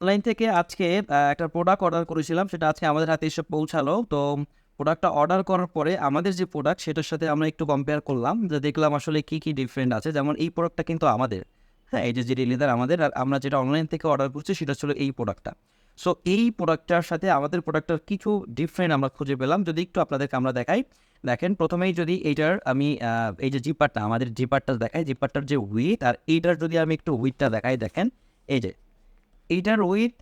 Online থেকে আজকে একটা প্রোডাক্ট অর্ডার করেছিলাম, সেটা আজকে আমাদের হাতে এসে পৌঁছালো। তো প্রোডাক্টটা অর্ডার করার পরে আমাদের যে প্রোডাক্ট সেটার সাথে আমরা একটু কম্পেয়ার করলাম, যে দেখলাম আসলে কি কি ডিফারেন্ট আছে। যেমন এই প্রোডাক্টটা কিন্তু আমাদের। হ্যাঁ এই যে যে লেদার আমাদের, আর আমরা যেটা অনলাইন থেকে অর্ডার করছি, সেটা ছিল এই প্রোডাক্টটা সো এই প্রোডাক্টটার সাথে আমাদের প্রোডাক্টটার কিছু ডিফারেন্ট আমরা খুঁজে পেলাম। যদি একটু আপনাদেরকে আমরা দেখাই, দেখেন, প্রথমেই যদি এইটার আমি এই যে জিপারটা আমাদের জিপারটা দেখাই জিপারটার যে উইথ আর এইটার যদি আমি একটু উইথটা দেখাই, দেখেন, এই যে এইটার উইথ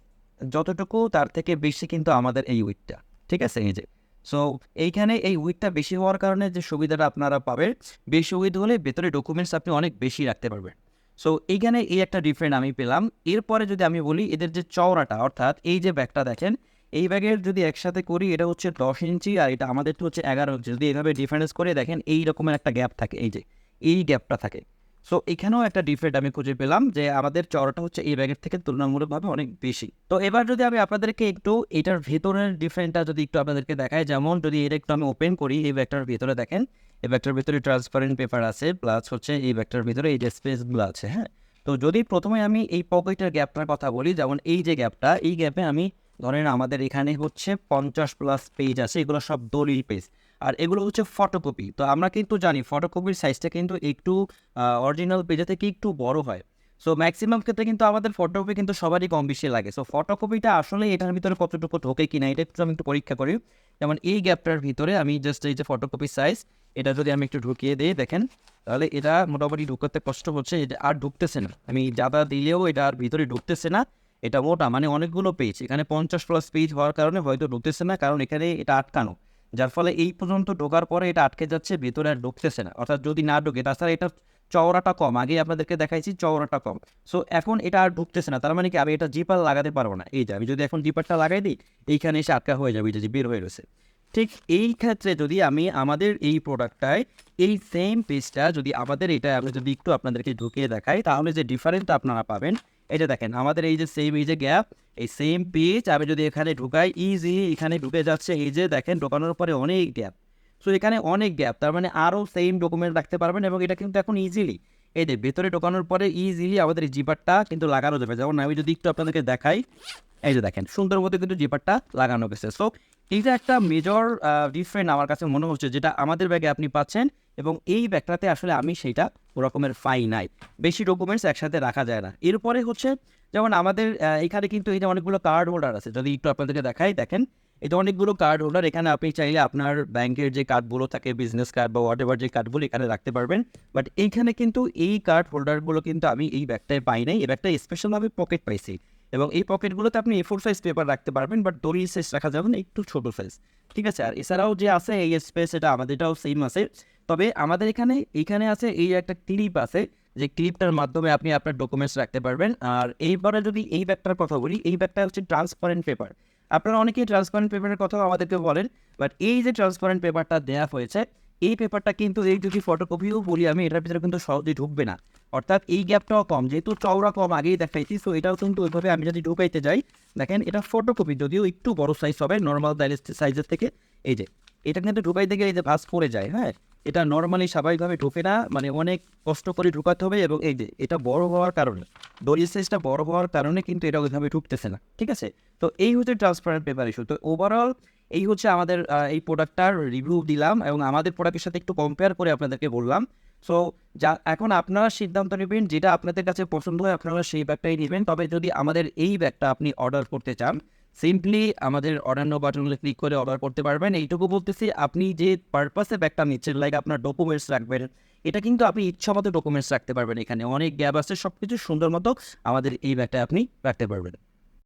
যতটুকু, তার থেকে বেশি কিন্তু আমাদের এই উইথটা ঠিক আছে? এই যে সো এইখানে এই উইথটা বেশি হওয়ার কারণে যে সুবিধাটা আপনারা পাবেন, বেশি উইথ হলে ভেতরে ডকুমেন্টস আপনি অনেক বেশি রাখতে পারবেন। সো এইখানে এই একটা ডিফারেন্ট আমি পেলাম। এরপরে যদি আমি বলি, এদের যে চওড়াটা, অর্থাৎ এই যে ব্যাগটা দেখেন, এই ব্যাগের যদি একসাথে করি, এটা হচ্ছে দশ ইঞ্চি আর এটা আমাদের হচ্ছে এগারো ইঞ্চি। যদি এইভাবে ডিফারেন্স করে দেখেন, এই রকমের একটা গ্যাপ থাকে, এই যে, এই গ্যাপটা থাকে। সো এখানেও একটা ডিফারেন্ট আমি খুঁজে পেলাম যে আমাদের চওড়াটা হচ্ছে এই ব্যাগের থেকে তুলনামূলকভাবে অনেক বেশি। তো এবার যদি আমি আপনাদেরকে একটু এটার ভেতরের ডিফারেন্টটা যদি একটু আপনাদেরকে দেখাই, যেমন যদি এটা একটু আমি ওপেন করি, এই ব্যাগটার ভেতরে দেখেন, এই ব্যাগটার ভেতরে ট্রান্সপারেন্ট পেপার আছে প্লাস হচ্ছে এই ব্যাগটার ভিতরে এই যে স্পেসগুলো আছে হ্যাঁ? তো যদি প্রথমে আমি এই পকেটের গ্যাপটার কথা বলি, যেমন এই যে গ্যাপটা এই গ্যাপে আমি ধরেন আমাদের এখানে হচ্ছে পঞ্চাশ প্লাস পেজ আছে, এগুলো সব দলিল পেজ আর এগুলো হচ্ছে ফটোকপি তো আমরা কিন্তু জানি ফটোকপির সাইজটা কিন্তু একটু অরিজিনাল পেজে থেকে একটু বড় হয়। সো ম্যাক্সিমাম ক্ষেত্রে কিন্তু আমাদের ফটোকপি কিন্তু সবারই কম বেশি লাগে। সো ফটোকপিটা আসলে এটার ভিতরে কতটুকু ঢোকে কিনা, এটা একটু আমি একটু পরীক্ষা করি। যেমন এই গ্যাপটার ভিতরে আমি জাস্ট এই যে ফটোকপির সাইজ এটা যদি আমি একটু ঢুকিয়ে দিই, দেখেন, তাহলে এটা মোটামুটি ঢুকাতে কষ্ট হচ্ছে, এটা আর ঢুকতেছে না। আমি জাদা দিলেও এটা আর ভিতরে ঢুকতেছে না। এটা মোটা মানে অনেকগুলো পেজ এখানে পঞ্চাশ প্লাস পেজ হওয়ার কারণে হয়তো ঢুকতেছে না, কারণ এখানে এটা আটকানো। যার ফলে এই পর্যন্ত ঢোকার পরে এটা আটকে যাচ্ছে, ভেতরে আর ঢুকতেছে না। অর্থাৎ যদি না ঢোকে, তাছাড়া এটা চওড়াটা কম। আগে আপনাদেরকে দেখাইছি চওড়াটা কম। সো এখন এটা আর ঢুকতেছে না, তার মানে কি আমি এটা জিপার লাগাতে পারব না। এই যে, আমি যদি এখন জিপারটা লাগাই দিই, এইখানে এসে আটকা হয়ে যাবে, এই যে বের হয়ে রয়েছে। ঠিক এই ক্ষেত্রে যদি আমি আমাদের এই প্রোডাক্টটায় এই সেম পেজটা যদি আমাদের এটা আমি যদি একটু আপনাদেরকে ঢুকিয়ে দেখাই, তাহলে যে ডিফারেন্সটা আপনারা পাবেন এই যে দেখেন, আমাদের এই যে সেম এই যে গ্যাপ এই সেম পেজ আমি যদি এখানে ঢুকাই ইজি এখানে ঢুকে যাচ্ছে, এই যে দেখেন, ঢোকানোর পরে অনেক গ্যাপ সো এখানে অনেক গ্যাপ তার মানে আরও সেম ডকুমেন্ট রাখতে পারবেন এবং এটা কিন্তু এখন ইজিলি এই যে, ভেতরে ঢোকানোর পরে ইজিলি আমাদের জিপারটা কিন্তু লাগানো যাবে। যেমন আমি যদি একটু আপনাদেরকে দেখাই এই যে দেখেন সুন্দর মতো কিন্তু জিপারটা লাগানো গেছে। সো এইটা একটা মেজর ডিফারেন্ট আমার কাছে মনে হচ্ছে যেটা আমাদের ব্যাগে আপনি পাচ্ছেন এবং এই ব্যাগটাতে আসলে আমি সেইটা ওরকমের পাই নাই। বেশি ডকুমেন্টস একসাথে রাখা যায় না। এরপরে হচ্ছে যেমন আমাদের এখানে কিন্তু এই যে অনেকগুলো কার্ড হোল্ডার আছে। যদি একটু আপনাদেরকে দেখাই, দেখেন যে অনেকগুলো কার্ড হোল্ডার এখানে আপনি চাইলে আপনার ব্যাংকের যে কার্ডগুলো থাকে বিজনেস কার্ড বা হোয়াট এভার যে কার্ডগুলো এখানে রাখতে পারবেন। বাট এইখানে কিন্তু এই কার্ড হোল্ডারগুলো কিন্তু আমি এই ব্যাগটায় পাই নাই। এই ব্যাগটা স্পেশালভাবে পকেট পাইছি। এবং এই পকেটগুলোতে আপনি এ ফোর সাইজ পেপার রাখতে পারবেন বাট দড়ি সাইজ রাখা যাবে না, একটু ছোটো সাইজ ঠিক আছে? আর এছাড়াও যে আছে এই স্পেস এটা আমাদেরটাও সেম আছে। তবে আমাদের এখানে এইখানে আছে এই একটা ক্লিপ আছে, যে ক্লিপটার মাধ্যমে আপনি আপনার ডকুমেন্টস রাখতে পারবেন। আর এইবারে যদি এই ব্যাগটার কথা বলি, এই ব্যাগটা হচ্ছে ট্রান্সপারেন্ট পেপার আপনারা অনেকেই ট্রান্সপারেন্ট পেপারের কথাও আমাদেরকে বলেন বাট এই যে ট্রান্সপারেন্ট পেপারটা দেওয়া হয়েছে এই পেপারটা কিন্তু এই যদি ফটোকপিও বলি আমি, এটার ভিতরে কিন্তু সহজে ঢুকবে না। অর্থাৎ এই গ্যাপটাও কম, যেহেতু চওড়া কম আগেই দেখাইছি সো এটাও কিন্তু ওইভাবে আমি যদি ঢুকাইতে যাই, দেখেন এটা ফটোকপি যদিও একটু বড় সাইজ হবে নর্মাল সাইজের থেকে, এই যে, এটা কিন্তু ঢুকাইতে গেলে এই যে ভাস পড়ে যায় হ্যাঁ? এটা নর্মালি স্বাভাবিকভাবে ঢোকে না মানে অনেক কষ্ট করে ঢুকাতে হবে এবং এই যে এটা বড় হওয়ার কারণে, দড়ির সাইজটা বড় হওয়ার কারণে কিন্তু এটা ওইভাবে ঢুকতেছে না, ঠিক আছে? তো এই হচ্ছে ট্রান্সপারেন্ট পেপার ইস্যু তো ওভারঅল এই হচ্ছে আমাদের এই প্রোডাক্টটার রিভিউ দিলাম এবং আমাদের প্রোডাক্টের সাথে একটু কম্পেয়ার করে আপনাদেরকে বললাম। সো যা, এখন আপনারা সিদ্ধান্ত নেবেন যেটা আপনাদের কাছে পছন্দ হয়, আপনারা সেই ব্যাগটাই নেবেন। তবে যদি আমাদের এই ব্যাগটা আপনি অর্ডার করতে চান সিম্পলি আমাদের অর্ডার নো বাটনে ক্লিক করে অর্ডার করতে পারবেন। এইটুকু বলতেছি, আপনি যে পারপাসে ব্যাগটা নিচ্ছেন লাইক আপনার ডকুমেন্টস রাখবেন, এটা কিন্তু আপনি ইচ্ছা মতো ডকুমেন্টস রাখতে পারবেন এখানে। অনেক গ্যাপ আছে সব কিছু সুন্দর মতো আমাদের এই ব্যাগটা আপনি রাখতে পারবেন।